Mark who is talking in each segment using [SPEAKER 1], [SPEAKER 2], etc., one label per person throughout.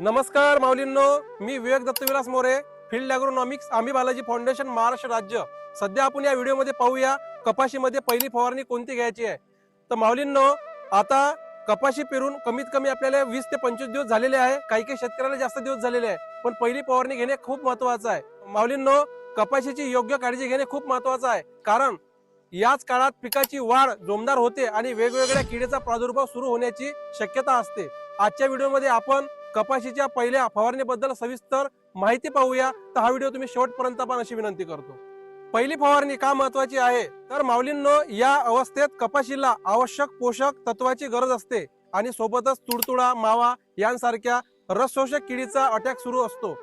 [SPEAKER 1] नमस्कार माऊलींनो मी विवेक दत्तविलास मोरे फील्ड अॅग्रोनॉमिक्स आम्ही बालाजी फाउंडेशन महाराष्ट्र राज्य. सध्या आपण या व्हिडिओमध्ये पाहूया कपाशीमध्ये पहिली फवारणी कोणती घ्यायची आहे. तर माऊलींनो आता कपाशी पेरून कमीत कमी आपल्याला वीस ते पंचवीस दिवस झालेले आहे. काही काही शेतकऱ्याला जास्त दिवस झालेले आहे पण पहिली फवारणी घेणे खूप महत्वाचं आहे. माऊलींनो कपाशीची योग्य काळजी घेणे खूप महत्वाचं आहे कारण याच काळात पिकाची वाढ जोमदार होते आणि वेगवेगळ्या किडीचा प्रादुर्भाव सुरू होण्याची शक्यता असते. आजच्या व्हिडिओमध्ये आपण कपाशीच्या पहिल्या फवारणीबद्दल सविस्तर माहिती पाहूया. तर हा व्हिडिओ तुम्ही शेवटपर्यंत पण अशी विनंती करतो. पहिली फवारणी का महत्वाची आहे? तर माऊलींनो या अवस्थेत कपाशीला आवश्यक पोषक तत्वाची गरज असते आणि सोबतच तुडतुडा मावा यांसारख्या रसशोषक किडीचा अटॅक सुरू असतो.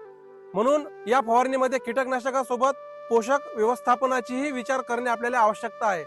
[SPEAKER 1] म्हणून या फवारणीमध्ये कीटकनाशकासोबत पोषक व्यवस्थापनाचीही विचार करणे आपल्याला आवश्यकता आहे.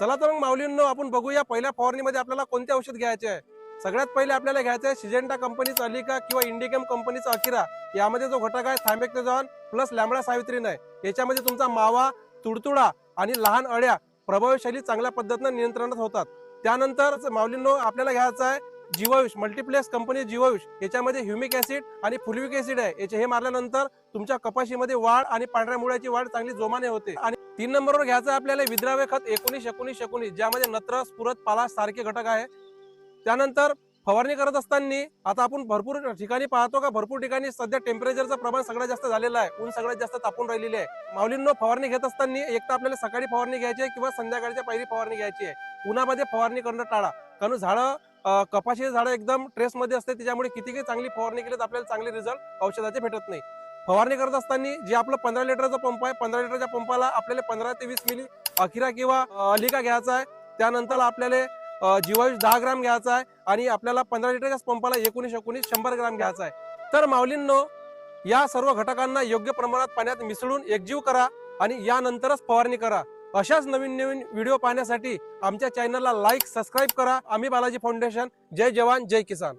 [SPEAKER 1] चला तर मग माऊलींनो आपण बघूया पहिल्या फवारणीमध्ये आपल्याला कोणते औषध घ्यायचे आहे? सगळ्यात पहिले आपल्याला घ्यायचं आहे सिजेंटा कंपनीचा अलिका किंवा इंडिकेम कंपनीचा अकिरा यामध्ये जो घटक आहे थांबेक्टेझॉन प्लस लॅमडा सावित्रीन आहे याच्यामध्ये तुमचा मावा तुडतुडा आणि लहान अळ्या प्रभावशाली चांगल्या पद्धतीनं नियंत्रणात होतात. त्यानंतर माऊलींनो आपल्याला घ्यायचं आहे जीवायुष मल्टीप्लेक्स कंपनी जीवायुष. याच्यामध्ये ह्युमिक ऍसिड आणि फुलविक ऍसिड आहे. याचे हे मारल्यानंतर तुमच्या कपाशीमध्ये वाढ आणि पांढऱ्या मुळ्याची वाढ चांगली जोमाने होते. आणि तीन नंबरवर घ्यायचं आहे आपल्याला विद्राव्य खत एकोणीस एकोणीस एकोणीस ज्यामध्ये नत्र स्फुरत पालाश सारखे घटक आहे. त्यानंतर फवारणी करत असताना आता आपण भरपूर ठिकाणी पाहतो का भरपूर ठिकाणी सध्या टेम्परेचरचं प्रमाण सगळ्यात जास्त झालेलं आहे. ऊन सगळ्यात जास्त तापून राहिलेली आहे. माऊलींनो फवारणी घेत असताना एक तर आपल्याला सकाळी फवारणी घ्यायची आहे किंवा संध्याकाळच्या पहिली फवारणी घ्यायची आहे. उन्हामध्ये फवारणी करणं टाळा. कारण झाडं कपाशी झाडं एकदम ट्रेसमध्ये असते त्याच्यामुळे कितीही चांगली फवारणी केली तर आपल्याला चांगले रिझल्ट औषधाचे भेटत नाही. फवारणी करत असताना जे आपलं पंधरा लिटरचा पंप आहे पंधरा लिटरच्या पंपाला आपल्याला पंधरा ते वीस मिली अखिरा किंवा अलिका घ्यायचा आहे. त्यानंतर आपल्याला जीवायुष दहा ग्राम घ्यायचा आहे आणि आपल्याला पंधरा लिटरच्या पंपाला एकोणीस एकोणीस शंभर ग्राम घ्यायचा आहे. तर माऊलींनो या सर्व घटकांना योग्य प्रमाणात पाण्यात मिसळून एकजीव करा आणि यानंतरच फवारणी करा. अशाच नवीन नवीन व्हिडिओ पाहण्यासाठी आमच्या चॅनलला लाईक सबस्क्राईब करा. आम्ही बालाजी फाउंडेशन. जय जवान जय किसान.